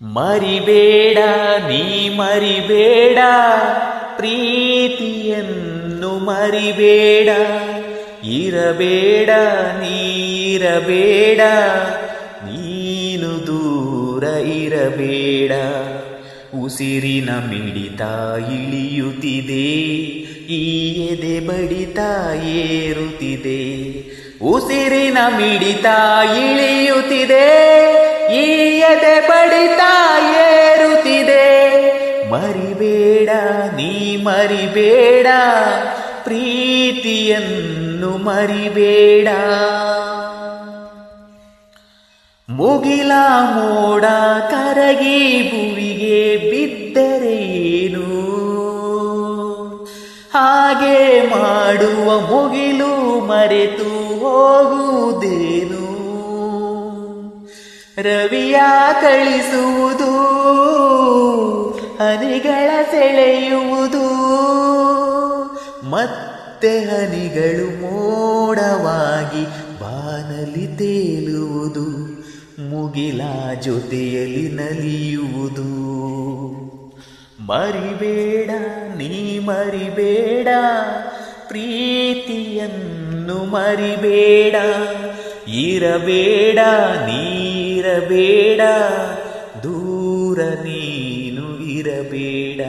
ಮರಿಬೇಡ, ನೀ ಮರಿಬೇಡ, ಪ್ರೀತಿಯನ್ನು ಮರಿಬೇಡ, ಇರಬೇಡ ನೀರಬೇಡ ನೀನು ದೂರ ಇರಬೇಡ. ಉಸಿರಿನ ಮಿಡಿತ ಇಳಿಯುತ್ತಿದೆ, ಈ ಎದೆ ಬಡಿತ ಏರುತ್ತಿದೆ. ಉಸಿರಿನ ಮಿಡಿತ ಇಳಿಯುತ್ತಿದೆ ಈ ಎದೆ ಬಡಿತ ಏರುತ್ತಿದೆ. ಮರಿಬೇಡ, ನೀ ಮರಿಬೇಡ, ಪ್ರೀತಿಯನ್ನು ಮರಿಬೇಡ. ಮುಗಿಲ ಮೋಡ ಕರಗಿ ಭುವಿಗೆ ಬಿದ್ದರೆ ಏನು? ಹಾಗೆ ಮಾಡುವ ಮುಗಿಲು ಮರೆತು ಹೋಗುವುದೇನು? ರವಿಯ ಕಳಿಸುವುದು, ಹನಿಗಳ ಸೆಳೆಯುವುದು. ಮತ್ತೆ ಹನಿಗಳು ಮೋಡವಾಗಿ ಬಾನಲಿ ತೇಲುವುದು, ಮುಗಿಲ ಜೊತೆಯಲ್ಲಿ ನಲಿಯುವುದು. ಮರಿಬೇಡ, ನೀ ಮರಿಬೇಡ, ಪ್ರೀತಿಯನ್ನು ಮರಿಬೇಡ, ಇರಬೇಡ ನೀರಬೇಡ ದೂರ ನೀನು ಇರಬೇಡ.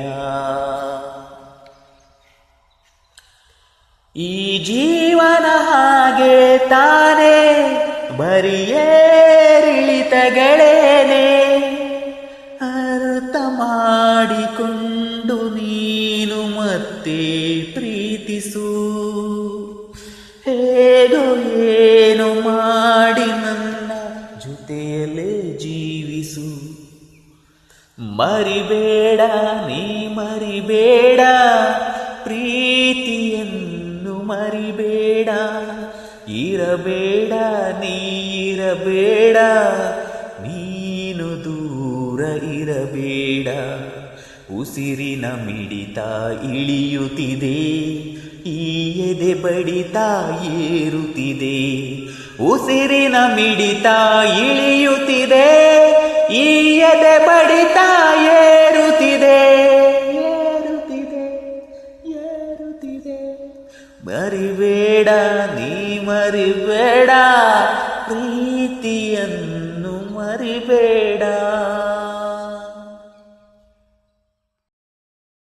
ಈ ಜೀವನ ಹಾಗೆ ತಾನೇ ಬರಿಯೇರಿಳಿತಗಳೇನೆ. ಅರ್ಥ ಮಾಡಿಕೊಂಡು ನೀನು ಮತ್ತೆ ಪ್ರೀತಿಸು. ಹೇಗೋ ಏನು ಮಾಡಿ ಮರಿಬೇಡ, ನೀ ಮರಿಬೇಡ, ಪ್ರೀತಿಯನ್ನು ಮರಿಬೇಡ, ಇರಬೇಡ, ನೀ ಇರಬೇಡ, ನೀನು ದೂರ ಇರಬೇಡ. ಉಸಿರಿನ ಮಿಡಿತ ಇಳಿಯುತ್ತಿದೆ, ಈ ಎದೆ ಬಡಿತ ಏರುತ್ತಿದೆ. ಉಸಿರಿನ ಮಿಡಿತ ಇಳಿಯುತ್ತಿದೆ കേടാ നീ മറിവേടാ പ്രീതിയെന്നു മറിവേടാ.